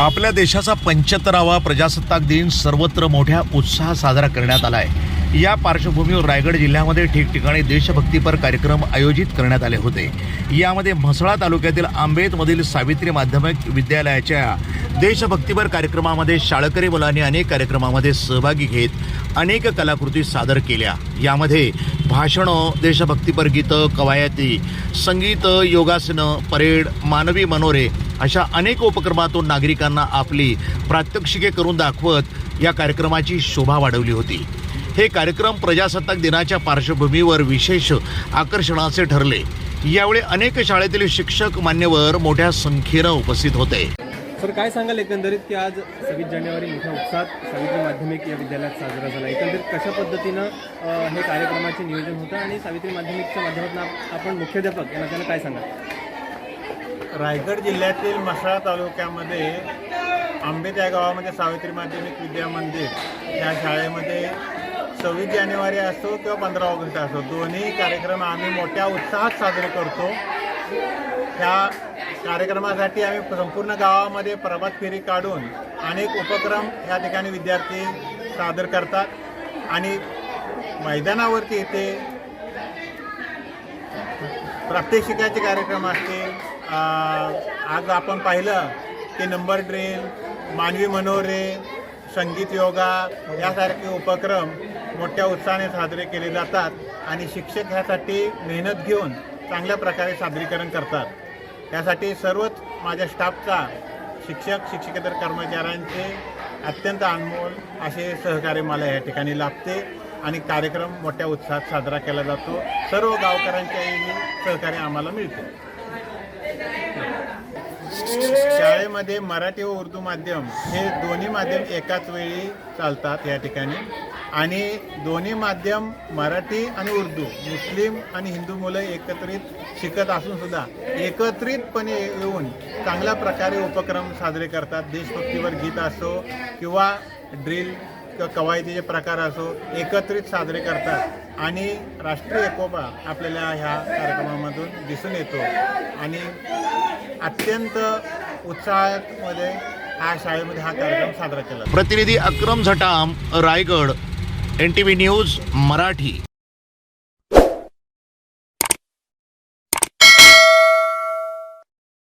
आपल्या देशाचा पंच्याहत्तरावा प्रजासत्ताक दिन सर्वत्र मोठ्या उत्साहात साजरा करण्यात आला आहे या पार्श्वभूमीवर रायगड जिल्ह्यामध्ये ठिकठिकाणी देशभक्तीपर कार्यक्रम आयोजित करण्यात आले होते. यामध्ये म्हसळा तालुक्यातील आंबेतमधील सावित्री माध्यमिक विद्यालयाच्या देशभक्तीपर कार्यक्रमामध्ये शाळकरी मुलांनी अनेक कार्यक्रमामध्ये सहभागी घेत अनेक कलाकृती सादर केल्या. यामध्ये भाषणं देशभक्तीपर गीतं कवायती संगीत योगासनं परेड मानवी मनोरे अशा अनेक उपक्रमातून नागरिकांना आपली प्रात्यक्षिके करून दाखवत या कार्यक्रमाची शोभा वाढवली होती. हे कार्यक्रम प्रजासत्ताक दिनाच्या पार्श्वभूमीवर विशेष आकर्षणाचे ठरले. यावेळी अनेक शाळेतील शिक्षक मान्यवर मोठ्या संख्येनं उपस्थित होते. सर काय सांगाल एकंदरीत की आज सव्वीस जानेवारी मोठ्या उत्साहात सावित्री माध्यमिक या विद्यालयात साजरा झाला. एकंदरीत कशा पद्धतीनं हे कार्यक्रमाचे नियोजन होतं आणि सावित्री माध्यमिकच्या माध्यमातून आप- आपण मुख्याध्यापक यांना त्यांना काय सांगाल? रायगड जिल्ह्यातील म्हसळा तालुक्यामध्ये आंबेत या गावामध्ये सावित्री माध्यमिक विद्या मंदिर या शाळेमध्ये सव्वीस जानेवारी असो किंवा पंधरा ऑगस्ट असो दोन्ही कार्यक्रम आम्ही मोठ्या उत्साहात साजरे करतो. त्या कार्यक्रमासाठी आम्ही संपूर्ण गावामध्ये प्रभात फेरी काढून अनेक उपक्रम या ठिकाणी विद्यार्थी सादर करतात. आणि मैदानावरती इथे प्रात्यक्षिकाचे कार्यक्रम असतील आज आपण पाहिलं की नंबर ड्रिल मानवी मनोरे संगीत योगा यासारखे उपक्रम मोठ्या उत्साहाने साजरे केले जातात आणि शिक्षक ह्यासाठी मेहनत घेऊन चांगल्या प्रकारे सादरीकरण करतात. यासाठी सर्वच माझ्या स्टाफचा शिक्षक शिक्षकेतर कर्मचाऱ्यांचे अत्यंत अनमोल असे सहकार्य मला या ठिकाणी लाभते आणि कार्यक्रम मोठ्या उत्साहात साजरा केला जातो. सर्व गावकऱ्यांच्याही सहकार्य आम्हाला मिळते. शाळेमध्ये मराठी व उर्दू माध्यम हे दोन्ही माध्यम एकाच वेळी चालतात या ठिकाणी. आणि दोन्ही माध्यम मराठी आणि उर्दू मुस्लिम आणि हिंदू मुलं एकत्रित शिकत असून सुद्धा एकत्रितपणे येऊन चांगल्या प्रकारे उपक्रम साजरे करतात. देशभक्तीवर गीत असो किंवा ड्रिल किंवा कवायतीचे प्रकार असो एकत्रित साजरे करतात. आणि राष्ट्रीय एकोपा आपल्याला ह्या कार्यक्रमामधून दिसून येतो. आणि अत्यंत उत्साहामध्ये हा शाळेमध्ये हा कार्यक्रम साजरा केला प्रतिनिधी Akram झटाम Raigad N T V news Marathi.